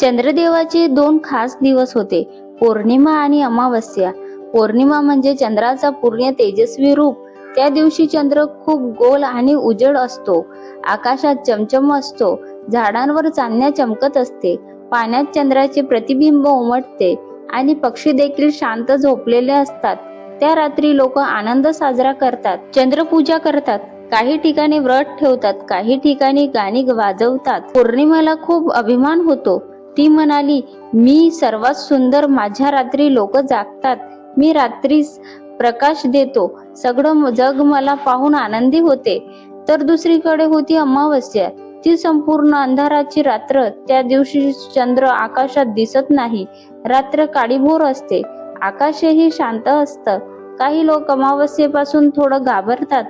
चंद्रदेवाचे दोन खास दिवस होते पौर्णिमा आणि अमावस्या. पौर्णिमा म्हणजे चंद्राचा पूर्ण तेजस्वी रूप. त्या दिवशी चंद्र खूप गोल आणि उजड असतो. आकाशात चमचम असतो. झाडांवर चांदण्या चमकत असते. पाण्यात चंद्राचे प्रतिबिंब उमटते आणि पक्षी देखील शांत झोपलेले असतात. त्या रात्री लोक आनंद साजरा करतात. चंद्रपूजा करतात. काही ठिकाणी व्रत ठेवतात काही ठिकाणी गाणी वाजवतात. पौर्णिमेला खूप अभिमान होतो. ती म्हणाली मी सर्वात सुंदर माझ्या रात्री लोक जागतात. मी रात्रीस प्रकाश देतो. सगळं जग मला पाहून आनंदी होते. तर दुसरीकडे होती अमावस्या. ती संपूर्ण अंधाराची रात्र. त्या दिवशी चंद्र आकाशात दिसत नाही. रात्र काळीभोर असते. आकाशही शांत असतं. काही लोक अमावस्येपासून थोडं घाबरतात.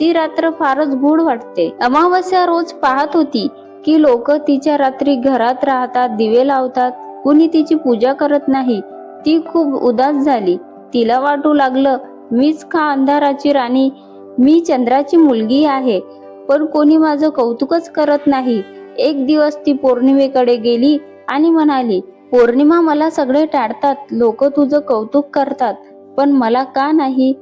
ती रात्र फारच गूढ वाटते. अमावस्या रोज पाहत होती. की लोक तिच्या रात्री घरात राहतात दिवे लावतात. कुणी तिची पूजा करत नाही. ती खूप उदास झाली. तिला वाटू लागलं मीच का अंधाराची राणी? मी चंद्राची मुलगी आहे. पण कोणी माझं कौतुकच करत नाही. एक दिवस ती पौर्णिमेकडे गेली आणि म्हणाली पौर्णिमा मला सगळे टाळतात. लोक तुझं कौतुक करतात पण मला का नाही?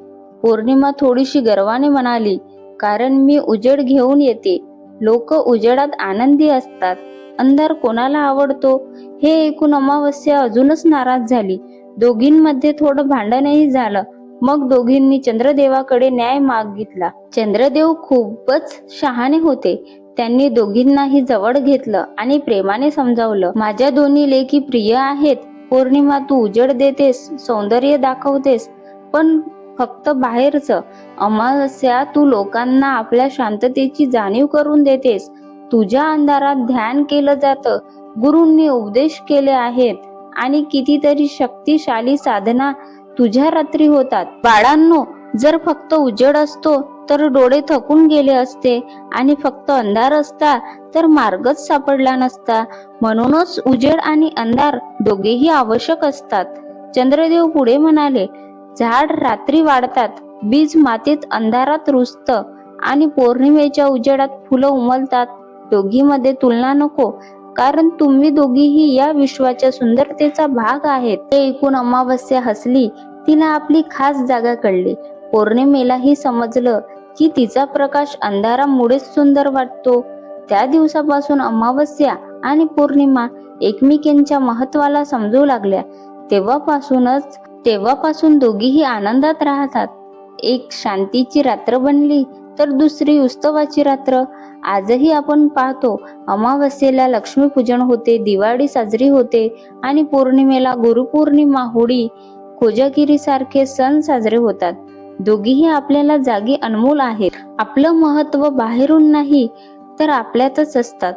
पौर्णिमा थोडीशी गर्वाने म्हणाली कारण मी उजेड घेऊन येते. लोक उजेडात आनंदी असतात. अंधार कोणाला आवडतो? हे ऐकून अमावस्या अजूनच नाराज झाली. दोघींमध्ये थोडं भांडणही झालं. मग दोघींनी चंद्रदेवाकडे न्याय मागितला. चंद्रदेव खूपच शहाणे होते. त्यांनी दोघींनाही जवळ घेतलं आणि प्रेमाने समजावलं. माझ्या दोन्ही लेखी प्रिय आहेत. पौर्णिमा तू उजेड देतेस सौंदर्य दाखवतेस पण फक्त बाहेरच. अमावस्या तू लोकांना आपल्या शांततेची जाणीव करून देतेस. तुझ्या अंधारात ध्यान केलं जातं. गुरूंनी उपदेश केले आहेत आणि कितीतरी शक्तिशाली साधना तुझ्या रात्री होतात. बाळांनो जर फक्त उजेड असतो तर डोळे थकून गेले असते आणि फक्त अंधार असता तर मार्गच सापडला नसता. म्हणूनच उजेड आणि अंधार दोघेही आवश्यक असतात. चंद्रदेव पुढे म्हणाले झाड रात्री वाढतात. बीज मातीत अंधारात रुजत आणि पौर्णिमेच्या उजेडात फुलं उमलतात. दोघीमध्ये तुलना नको कारण तुम्ही दोघीही या विश्वाच्या सुंदरतेचा भाग आहेत. ते ऐकून अमावस्या हसली तिला आपली खास जागा कळली. पौर्णिमेलाही समजलं की तिचा प्रकाश अंधारामुळेच सुंदर वाटतो. त्या दिवसापासून अमावस्या आणि पौर्णिमा एकमेकींच्या महत्वाला समजू लागल्या. तेव्हापासूनच तेव्हापासून दोघीही आनंदात राहतात. एक शांतीची रात्र बनली तर दुसरी उत्सवाची रात्र. आजही आपण पाहतो अमावस्येला लक्ष्मीपूजन होते दिवाळी साजरी होते आणि पौर्णिमेला गुरुपौर्णिमा होळी कोजागिरी सारखे सण साजरे होतात. दोघीही आपल्याला जागी अनमोल आहेत. आपलं महत्त्व बाहेरून नाही तर आपल्यातच असतात.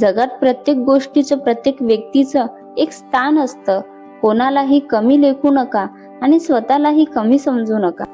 जगात प्रत्येक गोष्टीचं प्रत्येक व्यक्तीचं एक स्थान असतं. कोणालाही कमी लेखू नका आणि स्वतःलाही कमी समजू नका.